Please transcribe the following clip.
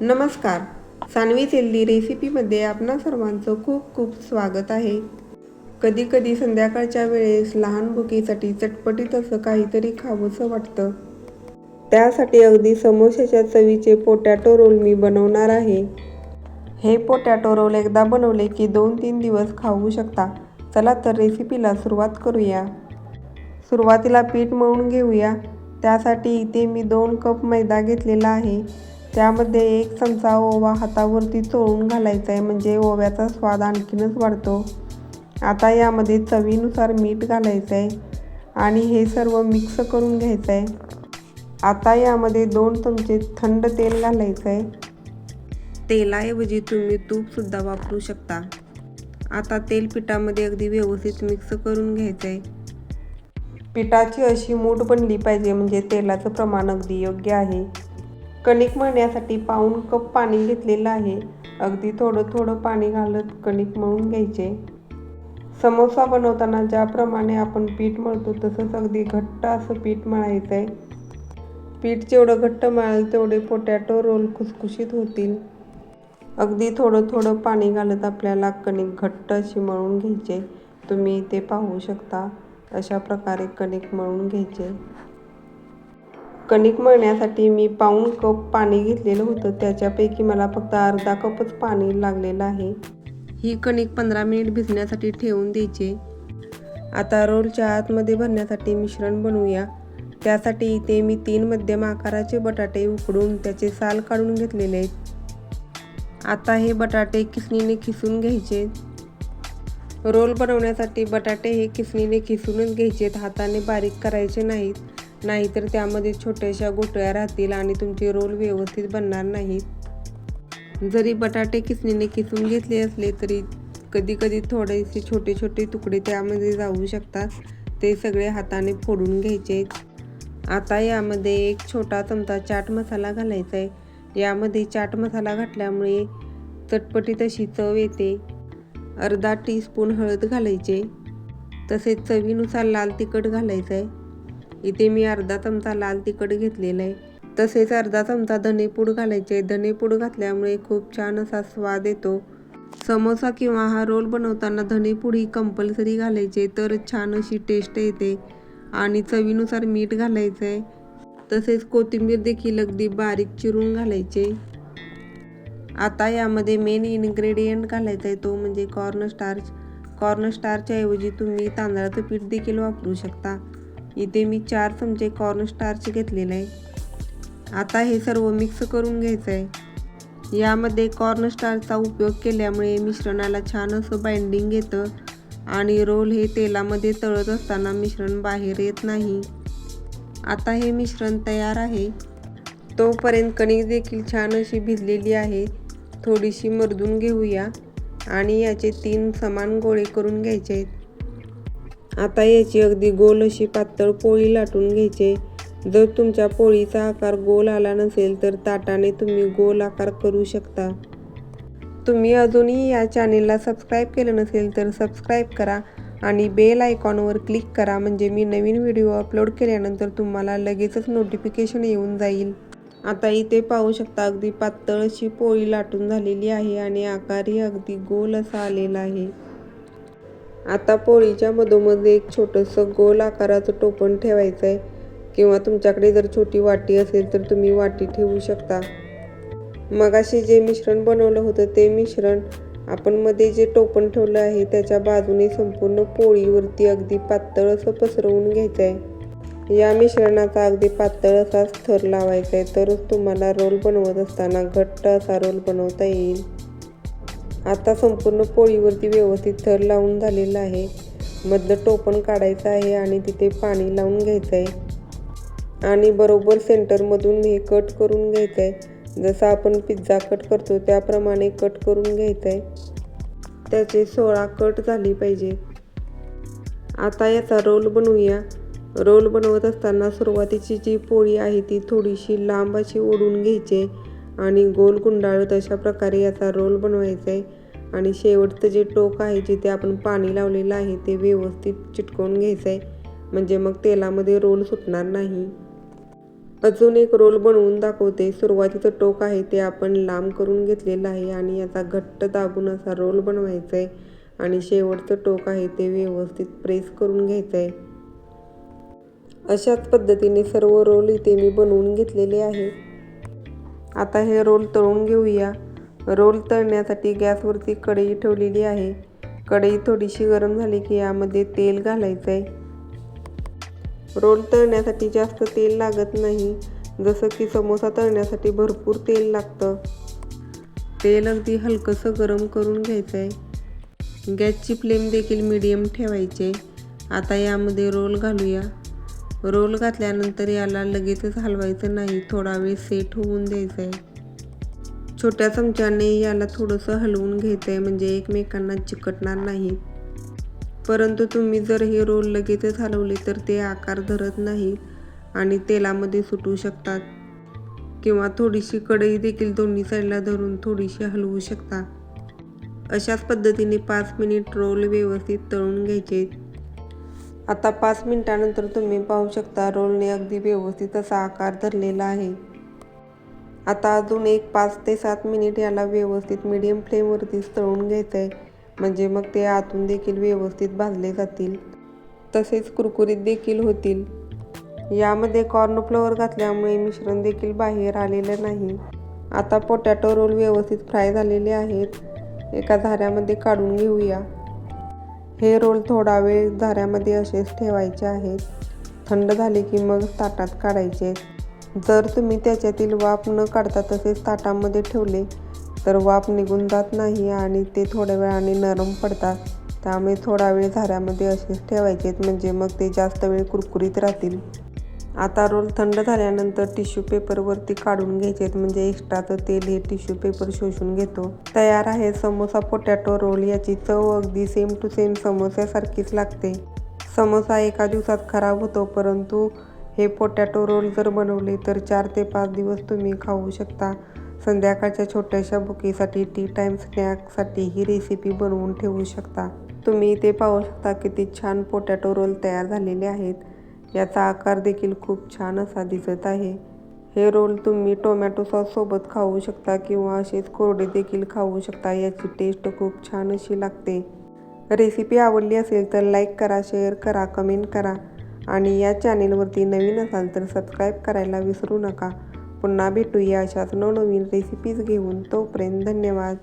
नमस्कार. सानवी चेल्ली रेसिपीमध्ये आपणा सर्वांचं खूप खूप स्वागत आहे. कधी कधी संध्याकाळच्या वेळेस लहान भुकेसाठी चटपटीत असं काहीतरी खावंसं वाटतं. त्यासाठी अगदी समोश्याच्या चवीचे पोटॅटो रोल मी बनवणार आहे. हे पोटॅटो रोल एकदा बनवले की दोन तीन दिवस खाऊ शकता. चला तर रेसिपीला सुरुवात करूया. सुरुवातीला पीठ मळून घेऊया. त्यासाठी इथे मी दोन कप मैदा घेतलेला आहे. त्यामध्ये एक चमचा ओवा हातावरती चोळून घालायचा आहे म्हणजे ओव्याचा स्वाद आणखीनच वाढतो. आता यामध्ये चवीनुसार मीठ घालायचं आहे आणि हे सर्व मिक्स करून घ्यायचं आहे आता यामध्ये दोन चमचे थंड तेल घालायचं आहे तेलाऐवजी तुम्ही तूपसुद्धा वापरू शकता. आता तेल पिठामध्ये अगदी व्यवस्थित मिक्स करून घ्यायचं आहे पिठाची अशी मूठ बनली पाहिजे म्हणजे तेलाचं प्रमाण अगदी योग्य आहे. कणिक मळण्यासाठी पाऊण कप पाणी घेतलेलं आहे. अगदी थोडं थोडं पाणी घालत कणिक मळून घ्यायचे. समोसा बनवताना ज्याप्रमाणे आपण पीठ मळतो तसंच अगदी घट्ट असं पीठ मळायचं आहे पीठ जेवढं घट्ट मळाल तेवढे पोटॅटो रोल खुसखुशीत होतील. अगदी थोडं थोडं पाणी घालत आपल्याला कणिक घट्ट अशी मळून घ्यायचे. तुम्ही ते पाहू शकता अशा प्रकारे कणिक मळून घ्यायचे. कणिक मळण्यासाठी मी पाऊण कप पाणी घेतलेलं होतं. त्याच्यापैकी मला फक्त अर्धा कपच पाणी लागलेलं आहे. ही कणिक पंधरा मिनिट भिजण्यासाठी ठेवून द्यायचे. आता रोलच्या आतमध्ये भरण्यासाठी मिश्रण बनवूया. त्यासाठी इथे मी तीन मध्यम आकाराचे बटाटे उकडून त्याचे साल काढून घेतलेले आहेत. आता हे बटाटे किसणीने खिसून घ्यायचे. रोल बनवण्यासाठी बटाटे हे किसणीने खिसूनच घ्यायचेत हाताने बारीक करायचे नाहीत. नाहीतर त्यामध्ये छोट्याशा गोटळ्या राहतील आणि तुमचे रोल व्यवस्थित बनणार नाहीत. जरी बटाटे किसणीने किसून घेतले असले तरी कधी कधी थोडेसे छोटे छोटे तुकडे त्यामध्ये जाऊ शकतात. ते सगळे हाताने फोडून घ्यायचे. आता यामध्ये एक छोटा चमचा चाट मसाला घालायचा आहे. यामध्ये चाट मसाला घातल्यामुळे चटपटी तशी चव येते. अर्धा टीस्पून हळद घालायचे. तसेच चवीनुसार लाल तिखट घालायचं आहे इथे मी अर्धा चमचा लाल तिखट घेतलेलं आहे. तसेच अर्धा चमचा धनेपूड घालायचे धनेपूड घातल्यामुळे खूप छान असा स्वाद येतो. समोसा किंवा हा रोल बनवताना धनेपूड ही कंपल्सरी घालायचे तर छान अशी टेस्ट येते. आणि चवीनुसार मीठ घालायचं आहे. तसेच कोथिंबीर देखील अगदी बारीक चिरून घालायचे आता यामध्ये मेन इन्ग्रेडियंट घालायचा आहे. तो म्हणजे कॉर्न स्टार्च कॉर्न स्टार्चच्या तुम्ही तांदळाचं पीठ देखील वापरू शकता. इथे मी चार चमचे कॉर्न स्टार्च घेतलेलं आहे. आता हे सर्व मिक्स करून घ्यायचं आहे यामध्ये कॉर्नस्टारचा उपयोग केल्यामुळे मिश्रणाला छान असं बाइंडिंग येतं आणि रोल हे तेलामध्ये तळत असताना मिश्रण बाहेर येत नाही. आता हे मिश्रण तयार आहे. तोपर्यंत कणिक देखील छान अशी भिजलेली आहे. थोडीशी मर्दून घेऊया आणि याचे तीन समान गोळे करून घ्यायचे आहेत. आता याची अगदी गोल अशी पातळ पोळी लाटून घ्यायचे. जर तुमच्या पोळीचा आकार गोल आला नसेल तर ताटाने तुम्ही गोल आकार करू शकता. तुम्ही अजूनही या चॅनेलला सबस्क्राईब केलं नसेल तर सबस्क्राईब करा आणि बेल आयकॉनवर क्लिक करा म्हणजे मी नवीन व्हिडिओ अपलोड केल्यानंतर तुम्हाला लगेचच नोटिफिकेशन येऊन जाईल. आता इथे पाहू शकता अगदी पातळ अशी पोळी लाटून झालेली आहे आणि आकारही अगदी गोल असा आलेला आहे. आता पोळीच्या मधोमध एक छोटंसं गोल आकाराचं टोपण ठेवायचं आहे किंवा तुमच्याकडे जर छोटी वाटी असेल तर तुम्ही वाटी ठेवू शकता. मगाशी जे मिश्रण बनवलं होतं ते मिश्रण आपण मध्ये जे टोपण ठेवलं आहे त्याच्या बाजूने संपूर्ण पोळीवरती अगदी पातळ असं पसरवून घ्यायचं आहे या मिश्रणाचा अगदी पातळ असा थर लावायचा आहे तरच तुम्हाला रोल बनवत असताना घट्ट असा रोल बनवता येईल. आता संपूर्ण पोळीवरती व्यवस्थित थर लावून झालेलं आहे. मधलं टोपण काढायचं आहे आणि तिथे पाणी लावून घ्यायचं आहे आणि बरोबर सेंटरमधून हे कट करून घ्यायचं आहे जसं आपण पिझ्झा कट करतो त्याप्रमाणे कट करून घ्यायचं आहे त्याचे सोळा कट झाली पाहिजे. आता याचा रोल बनवूया. रोल बनवत असताना सुरुवातीची जी पोळी आहे ती थोडीशी लांब अशी ओढून घ्यायची आणि गोल गुंडाळत अशा प्रकारे याचा रोल बनवायचा आहे आणि शेवटचं जे टोक आहे जिथे आपण पाणी लावलेलं आहे ते व्यवस्थित चिटकवून घ्यायचं आहे म्हणजे मग तेलामध्ये रोल सुटणार नाही. अजून एक रोल बनवून दाखवते. सुरुवातीचं टोक आहे ते आपण लांब करून घेतलेलं आहे आणि याचा घट्ट दाबून असा रोल बनवायचा आहे आणि शेवटचं टोक आहे ते व्यवस्थित प्रेस करून घ्यायचं आहे अशाच पद्धतीने सर्व रोल इथे मी बनवून घेतलेले आहे. आता हे रोल तळून घेऊया. रोल तळण्यासाठी गॅसवरती कढई ठेवलेली आहे. कढई थोडीशी गरम झाली की यामध्ये तेल घालायचं आहे रोल तळण्यासाठी जास्त तेल लागत नाही. जसं की समोसा तळण्यासाठी भरपूर तेल लागतं. तेल अगदी हलकंसं गरम करून घ्यायचं आहे गॅसची फ्लेम देखील मीडियम ठेवायचे. आता यामध्ये रोल घालूया. रोल घातल्यानंतर याला लगेचच हलवायचं नाही. थोडा वेळ सेट होऊन द्यायचं आहे छोट्या चमच्याने याला थोडंसं हलवून घ्यायचं आहे म्हणजे एकमेकांना चिकटणार नाही. परंतु तुम्ही जर हे रोल लगेचच हलवले तर ते आकार धरत नाही आणि तेलामध्ये सुटू शकतात. किंवा थोडीशी कढई देखील दोन्ही साईडला धरून थोडीशी हलवू शकता. अशाच पद्धतीने पाच मिनिट रोल व्यवस्थित तळून घ्यायचे. आता पाच मिनिटानंतर तुम्ही पाहू शकता रोलने अगदी व्यवस्थित असा आकार धरलेला आहे. आता अजून एक पाच ते सात मिनिट याला व्यवस्थित मीडियम फ्लेमवरतीच तळून घ्यायचं आहे म्हणजे मग ते आतून देखील व्यवस्थित भाजले जातील. तसेच कुरकुरीत देखील होतील. यामध्ये कॉर्नफ्लोअर घातल्यामुळे मिश्रण देखील बाहेर आलेलं नाही. आता पोटॅटो रोल व्यवस्थित फ्राय झालेले आहेत. एका झाऱ्यामध्ये काढून घेऊया. हे रोल थोडा वेळ झाऱ्यामध्ये असेच ठेवायचे आहेत. थंड झाले की मग ताटात काढायचे. जर तुम्ही त्याच्यातील वाफ न काढता तसेच ताटामध्ये ठेवले तर वाफ निघून जात नाही आणि ते थोड्या वेळाने नरम पडतात. त्यामुळे थोडा वेळ झाऱ्यामध्ये असेच ठेवायचेत म्हणजे मग ते जास्त वेळ कुरकुरीत राहतील. आता रोल थंड झाल्यानंतर टिश्यू पेपरवरती काढून घ्यायचे म्हणजे एक्स्ट्राचं तेल हे टिश्यू पेपर शोषून घेतो. तयार आहे समोसा पोटॅटो रोल याची चव अगदी सेम टू सेम समोस्यासारखीच लागते. समोसा एका दिवसात खराब होतो परंतु हे पोटॅटो रोल जर बनवले तर चार ते पाच दिवस तुम्ही खाऊ शकता. संध्याकाळच्या छोट्याशा बुकीसाठी टी टाईम स्नॅकसाठी ही रेसिपी बनवून ठेवू शकता. तुम्ही इथे पाहू शकता किती छान पोटॅटो रोल तयार झालेले आहेत. याचा आकार देखील खूप छान असा दिसत आहे. हे रोल तुम्ही टोमॅटो सॉससोबत खाऊ शकता किंवा असेच कोरडे देखील खाऊ शकता याची टेस्ट खूप छान अशी लागते. रेसिपी आवडली असेल तर लाईक करा शेअर करा कमेंट करा. आणि या चॅनेलवरती नवीन असाल तर सबस्क्राईब करायला विसरू नका. पुन्हा भेटूया अशाच नवनवीन रेसिपीज घेऊन. तोपर्यंत धन्यवाद.